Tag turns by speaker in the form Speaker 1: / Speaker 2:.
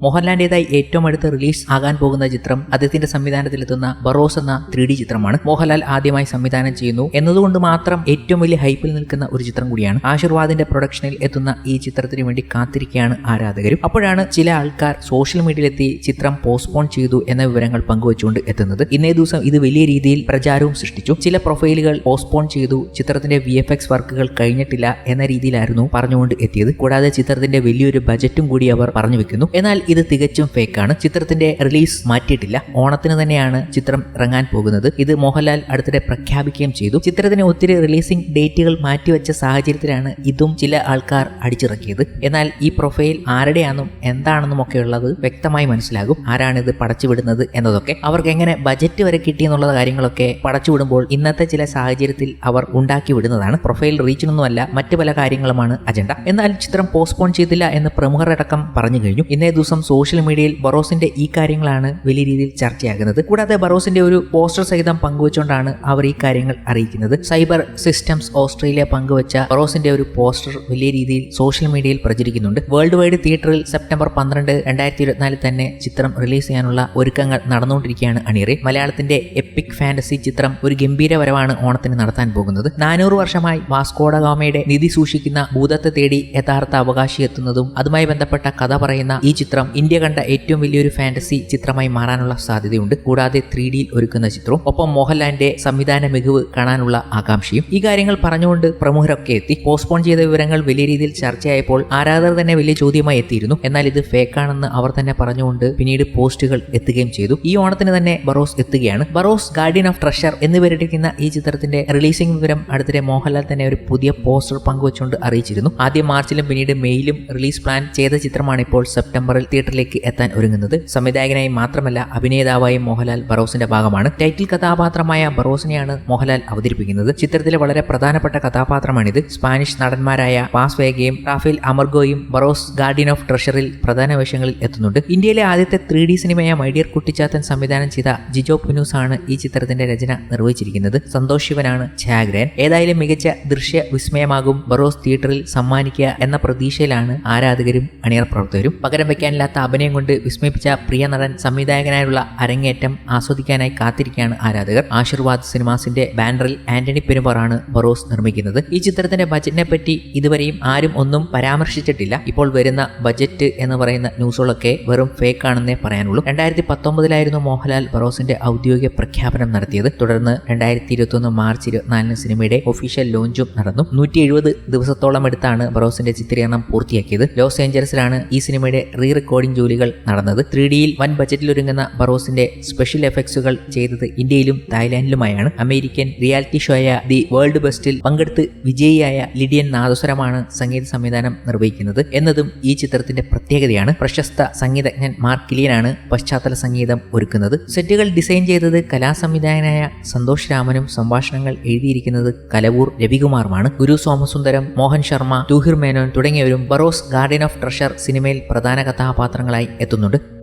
Speaker 1: മോഹൻലാലിന്റേതായി ഏറ്റവും അടുത്ത് റിലീസ് ആകാൻ പോകുന്ന ചിത്രം അദ്ദേഹത്തിന്റെ സംവിധാനത്തിലെത്തുന്ന ബറോസ് എന്ന ത്രീ ഡി ചിത്രമാണ്. മോഹൻലാൽ ആദ്യമായി സംവിധാനം ചെയ്യുന്നു എന്നതുകൊണ്ട് മാത്രം ഏറ്റവും വലിയ ഹൈപ്പിൽ നിൽക്കുന്ന ഒരു ചിത്രം കൂടിയാണ്. ആശീർവാദിന്റെ പ്രൊഡക്ഷനിൽ എത്തുന്ന ഈ ചിത്രത്തിന് വേണ്ടി കാത്തിരിക്കുകയാണ് ആരാധകരും. അപ്പോഴാണ് ചില ആൾക്കാർ സോഷ്യൽ മീഡിയയിലെത്തി ചിത്രം പോസ്റ്റ്പോൺ ചെയ്തു എന്ന വിവരങ്ങൾ പങ്കുവച്ചുകൊണ്ട് എത്തുന്നത്. ഇന്നേ ദിവസം ഇത് വലിയ രീതിയിൽ പ്രചാരവും സൃഷ്ടിച്ചു. ചില പ്രൊഫൈലുകൾ പോസ്റ്റ്പോൺ ചെയ്തു ചിത്രത്തിന്റെ വി വർക്കുകൾ കഴിഞ്ഞിട്ടില്ല എന്ന രീതിയിലായിരുന്നു പറഞ്ഞുകൊണ്ട് എത്തിയത്. കൂടാതെ ചിത്രത്തിന്റെ വലിയൊരു ബജറ്റും കൂടി അവർ പറഞ്ഞു വെക്കുന്നു. എന്നാൽ ഇത് തികച്ചും ഫേക്കാണ്. ചിത്രത്തിന്റെ റിലീസ് മാറ്റിയിട്ടില്ല. ഓണത്തിന് തന്നെയാണ് ചിത്രം ഇറങ്ങാൻ പോകുന്നത്. ഇത് മോഹൻലാൽ അടുത്തിടെ പ്രഖ്യാപിക്കുകയും ചെയ്തു. ചിത്രത്തിന് ഒത്തിരി റിലീസിംഗ് ഡേറ്റുകൾ മാറ്റിവെച്ച സാഹചര്യത്തിലാണ് ഇതും ചില ആൾക്കാർ അടിച്ചിറക്കിയത്. എന്നാൽ ഈ പ്രൊഫൈൽ ആരുടെയാണെന്നും എന്താണെന്നും ഒക്കെ ഉള്ളത് വ്യക്തമായി മനസ്സിലാകും. ആരാണ് ഇത് പടച്ചുവിടുന്നത് എന്നതൊക്കെ. അവർക്ക് എങ്ങനെ ബജറ്റ് വരെ കിട്ടി എന്നുള്ള കാര്യങ്ങളൊക്കെ പടച്ചുവിടുമ്പോൾ ഇന്നത്തെ ചില സാഹചര്യത്തിൽ അവർ ഉണ്ടാക്കി വിടുന്നതാണ്. പ്രൊഫൈൽ റീച്ചിനൊന്നുമല്ല മറ്റു പല കാര്യങ്ങളുമാണ് അജണ്ട. എന്നാൽ ചിത്രം പോസ്റ്റ്പോൺ ചെയ്തില്ല എന്ന് പ്രമുഖരടക്കം പറഞ്ഞു കഴിഞ്ഞു. ഇന്നേ ദിവസം സോഷ്യൽ മീഡിയയിൽ ബറോസിന്റെ ഈ കാര്യങ്ങളാണ് വലിയ രീതിയിൽ ചർച്ചയാകുന്നത്. കൂടാതെ ബറോസിന്റെ ഒരു പോസ്റ്റർ സഹിതം പങ്കുവച്ചുകൊണ്ടാണ് അവർ ഈ കാര്യങ്ങൾ അറിയിക്കുന്നത്. സൈബർ സിസ്റ്റംസ് ഓസ്ട്രേലിയ പങ്കുവച്ച ബറോസിന്റെ ഒരു പോസ്റ്റർ വലിയ രീതിയിൽ സോഷ്യൽ മീഡിയയിൽ പ്രചരിക്കുന്നുണ്ട്. വേൾഡ് വൈഡ് തിയേറ്ററിൽ സെപ്റ്റംബർ പന്ത്രണ്ട് രണ്ടായിരത്തി ഇരുപത്തിനാലിൽ തന്നെ ചിത്രം റിലീസ് ചെയ്യാനുള്ള ഒരുക്കങ്ങൾ നടന്നുകൊണ്ടിരിക്കുകയാണ് അണിയറി. മലയാളത്തിന്റെ എപ്പിക് ഫാന്റസി ചിത്രം ഒരു ഗംഭീര വരവാണ് ഓണത്തിന് നടത്താൻ പോകുന്നത്. നാനൂറ് വർഷമായി വാസ്കോഡ ഗാമയുടെ നിധി സൂക്ഷിക്കുന്ന ഭൂതത്തെ തേടി യഥാർത്ഥ അവകാശി എത്തുന്നതും അതുമായി ബന്ധപ്പെട്ട കഥ പറയുന്ന ഈ ചിത്രം ഇന്ത്യ കണ്ട ഏറ്റവും വലിയൊരു ഫാന്റസി ചിത്രമായി മാറാനുള്ള സാധ്യതയുണ്ട്. കൂടാതെ ത്രീ ഡിയിൽ ഒരുക്കുന്ന ചിത്രവും ഒപ്പം മോഹൻലാലിന്റെ സംവിധാന മികവ് കാണാനുള്ള ആകാംക്ഷയും. ഈ കാര്യങ്ങൾ പറഞ്ഞുകൊണ്ട് പ്രമുഖരൊക്കെ എത്തി. പോസ്റ്റ്പോൺ ചെയ്ത വിവരങ്ങൾ വലിയ രീതിയിൽ ചർച്ചയായപ്പോൾ ആരാധകർ തന്നെ വലിയ ചോദ്യമായി എത്തിയിരുന്നു. എന്നാൽ ഇത് ഫേക്കാണെന്ന് അവർ തന്നെ പറഞ്ഞുകൊണ്ട് പിന്നീട് പോസ്റ്റുകൾ എത്തുകയും ചെയ്തു. ഈ ഓണത്തിന് തന്നെ ബറോസ് എത്തുകയാണ്. ബറോസ് ഗാർഡിയൻ ഓഫ് ട്രഷർ എന്നിവരിട്ടിരിക്കുന്ന ഈ ചിത്രത്തിന്റെ റിലീസിംഗ് വിവരം അടുത്തിടെ മോഹൻലാൽ തന്നെ ഒരു പുതിയ പോസ്റ്റർ പങ്കുവച്ചുകൊണ്ട് അറിയിച്ചിരുന്നു. ആദ്യം മാർച്ചിലും പിന്നീട് മെയ്യിലും റിലീസ് പ്ലാൻ ചെയ്ത ചിത്രമാണ് ഇപ്പോൾ സെപ്റ്റംബറിൽ തിയേറ്ററിലേക്ക് എത്താൻ ഒരുങ്ങുന്നത്. സംവിധായകനായി മാത്രമല്ല അഭിനേതാവായും മോഹൻലാൽ ബറോസിന്റെ ഭാഗമാണ്. ടൈറ്റിൽ കഥാപാത്രമായ ബറോസിനെയാണ് മോഹൻലാൽ അവതരിപ്പിക്കുന്നത്. ചിത്രത്തിലെ വളരെ പ്രധാനപ്പെട്ട കഥാപാത്രമാണിത്. സ്പാനിഷ് നടന്മാരായ പാസ് വേഗയും റാഫേൽ അമർഗോയും ബറോസ് ഗാർഡിയൻ ഓഫ് ട്രഷറിൽ പ്രധാന വേഷങ്ങളിൽ എത്തുന്നുണ്ട്. ഇന്ത്യയിലെ ആദ്യത്തെ ത്രീ ഡി സിനിമയായ മൈഡിയർ കുട്ടിച്ചാത്തൻ സംവിധാനം ചെയ്ത ജിജോ പുനൂസ് ആണ് ഈ ചിത്രത്തിന്റെ രചന നിർവഹിച്ചിരിക്കുന്നത്. സന്തോഷ് ശിവനാണ് ഛാഗ്രൻ ഏതായാലും മികച്ച ദൃശ്യ വിസ്മയമാകും ബറോസ് തിയേറ്ററിൽ സമ്മാനിക്കുക എന്ന പ്രതീക്ഷയിലാണ് ആരാധകരും അണിയർ പ്രവർത്തകരും പകരം വെക്കാനില്ലാത്ത അഭിനയം കൊണ്ട് വിസ്മയിപ്പിച്ച പ്രിയ നടൻ സംവിധായകനായുള്ള അരങ്ങേറ്റം ആസ്വദിക്കാനായി കാത്തിരിക്കുകയാണ് ആരാധകർ. ആശീർവാദ് സിനിമാസിന്റെ ബാനറിൽ ആന്റണി പെരുമ്പാറാണ് ബറോസ് നിർമ്മിക്കുന്നത്. ഈ ചിത്രത്തിന്റെ ബജറ്റിനെ പറ്റി ഇതുവരെയും ആരും ഒന്നും പരാമർശിച്ചിട്ടില്ല. ഇപ്പോൾ വരുന്ന ബജറ്റ് എന്ന് പറയുന്ന ന്യൂസുകളൊക്കെ വെറും ഫേക്ക് ആണെന്നേ പറയാനുള്ളൂ. രണ്ടായിരത്തി പത്തൊമ്പതിലായിരുന്നു മോഹൻലാൽ ബറോസിന്റെ ഔദ്യോഗിക പ്രഖ്യാപനം നടത്തിയത്. തുടർന്ന് രണ്ടായിരത്തി ഇരുപത്തൊന്ന് മാർച്ച് ഇരുപത്തിനാലിന് സിനിമയുടെ ഒഫീഷ്യൽ ലോഞ്ചും നടന്നു. നൂറ്റി ദിവസത്തോളം എടുത്താണ് ബറോസിന്റെ ചിത്രീകരണം പൂർത്തിയാക്കിയത്. ലോസ് ഏഞ്ചൽസിലാണ് ഈ സിനിമയുടെ റീ റെക്കോർഡിംഗ് ജോലികൾ നടന്നത്. ത്രീ ഡിയിൽ വൻ ബജറ്റിൽ ഒരുങ്ങുന്ന ബറോസിന്റെ സ്പെഷ്യൽ എഫക്ട്സുകൾ ചെയ്തത് ഇന്ത്യയിലും തായ്ലാന്റിലുമായാണ്. അമേരിക്കൻ റിയാലിറ്റി ഷോയായ ദി വേൾഡ് ബെസ്റ്റിൽ പങ്കെടുത്ത് വിജയിയായ ലിഡിയൻ നാദസ്വരമാണ് സംഗീത സംവിധാനം നിർവഹിക്കുന്നത് എന്നതും ഈ ചിത്രത്തിന്റെ പ്രത്യേകതയാണ്. പ്രശസ്ത സംഗീതജ്ഞൻ മാർക്ക് കിലിയനാണ് പശ്ചാത്തല സംഗീതം ഒരുക്കുന്നത്. സെറ്റുകൾ ഡിസൈൻ ചെയ്തത് കലാസംവിധായകനായ സന്തോഷ് രാമനും സംഭാഷണങ്ങൾ എഴുതിയിരിക്കുന്നത് കലവൂർ രവികുമാറുമാണ്. ഗുരു സോമസുന്ദരം മോഹൻ ശർമ്മ ടൂഹിർ മേനോൻ തുടങ്ങിയവരും ബറോസ് ഗാർഡൻ ഓഫ് ട്രഷർ സിനിമയിൽ പ്രധാന കഥാപാത്രങ്ങളായി എത്തുന്നുണ്ട്.